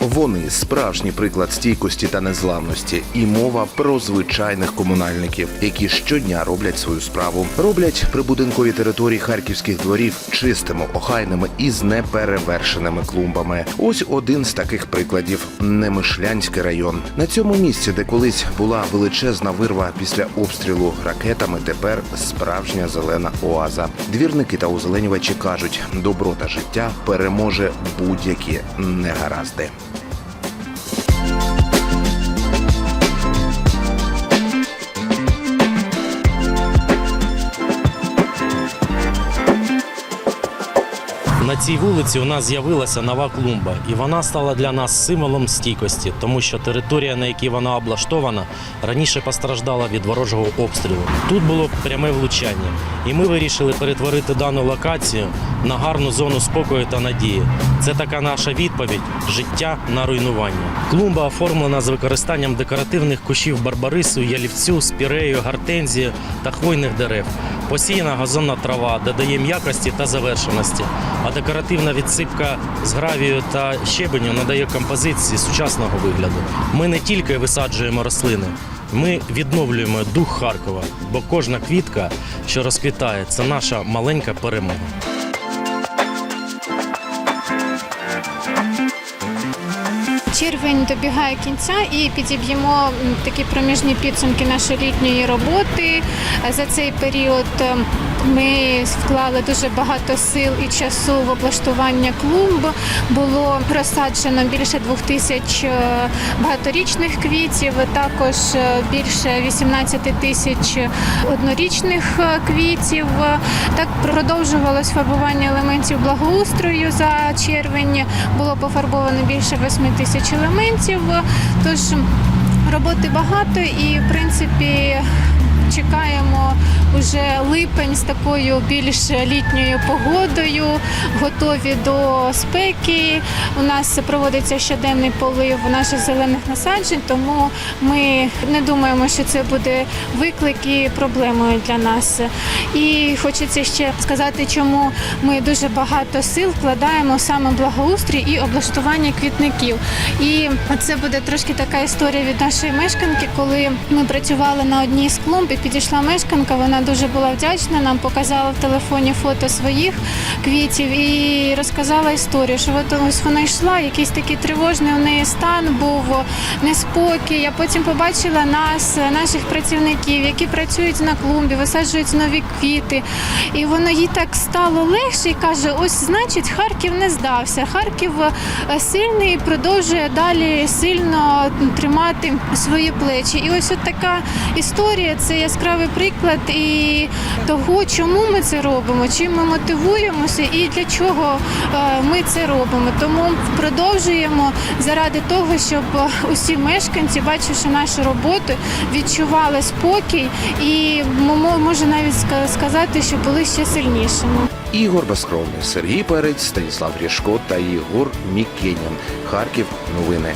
Вони справжній приклад стійкості та незламності, і мова про звичайних комунальників, які щодня роблять свою справу. Роблять прибудинкові території харківських дворів чистими, охайними і з неперевершеними клумбами. Ось один з таких прикладів: Немишлянський район. На цьому місці, де колись була величезна вирва після обстрілу ракетами, тепер справжня зелена оаза. Двірники та озеленювачі кажуть, добро та життя переможе будь-які негаразди. На цій вулиці у нас з'явилася нова клумба, і вона стала для нас символом стійкості, тому що територія, на якій вона облаштована, раніше постраждала від ворожого обстрілу. Тут було пряме влучання, і ми вирішили перетворити дану локацію на гарну зону спокою та надії. Це така наша відповідь життя на руйнування. Клумба оформлена з використанням декоративних кущів барбарису, ялівцю, спірею, гортензії та хвойних дерев. Посіяна газонна трава додає м'якості та завершеності, а декоративна відсипка з гравію та щебеню надає композиції сучасного вигляду. Ми не тільки висаджуємо рослини, ми відновлюємо дух Харкова, бо кожна квітка, що розквітає, це наша маленька перемога. Червень добігає кінця і підіб'ємо такі проміжні підсумки нашої літньої роботи. Е, За цей період е, ми вклали дуже багато сил і часу в облаштування клумб. Було розсаджено більше двох тисяч е, багаторічних квітів, також е, більше 18 тисяч однорічних е, квітів. Так продовжувалось фарбування елементів благоустрою за червень. Було пофарбовано більше 8 тисяч елементів. Тож роботи багато і, в принципі, вже липень з такою більш літньою погодою, готові до спеки. У нас проводиться щоденний полив наших зелених насаджень, тому ми не думаємо, що це буде виклик і проблемою для нас. І хочеться ще сказати, чому ми дуже багато сил вкладаємо саме благоустрій і облаштування квітників. І це буде трошки така історія від нашої мешканки, коли ми працювали на одній з клумб і підійшла мешканка. Вона дуже була вдячна. Нам показала в телефоні фото своїх квітів і розказала історію, що ось вона йшла, якийсь такий тривожний у неї стан був неспокій. Я потім побачила нас, наших працівників, які працюють на клумбі, висаджують нові квіти. І воно їй так стало легше і каже: ось значить, Харків не здався. Харків е, сильний і продовжує далі сильно тримати свої плечі. І ось от така історія це яскравий приклад і того, чому ми це робимо, чим ми мотивуємося і для чого е, ми це робимо. Тому продовжуємо заради того, щоб усі мешканці, бачивши нашу роботу, відчували спокій і мо- можу навіть сказати, що були ще сильнішими. Ігор Безкровний, Сергій Перець, Станіслав Рішко та Єгор Мікенян. Харків. Новини.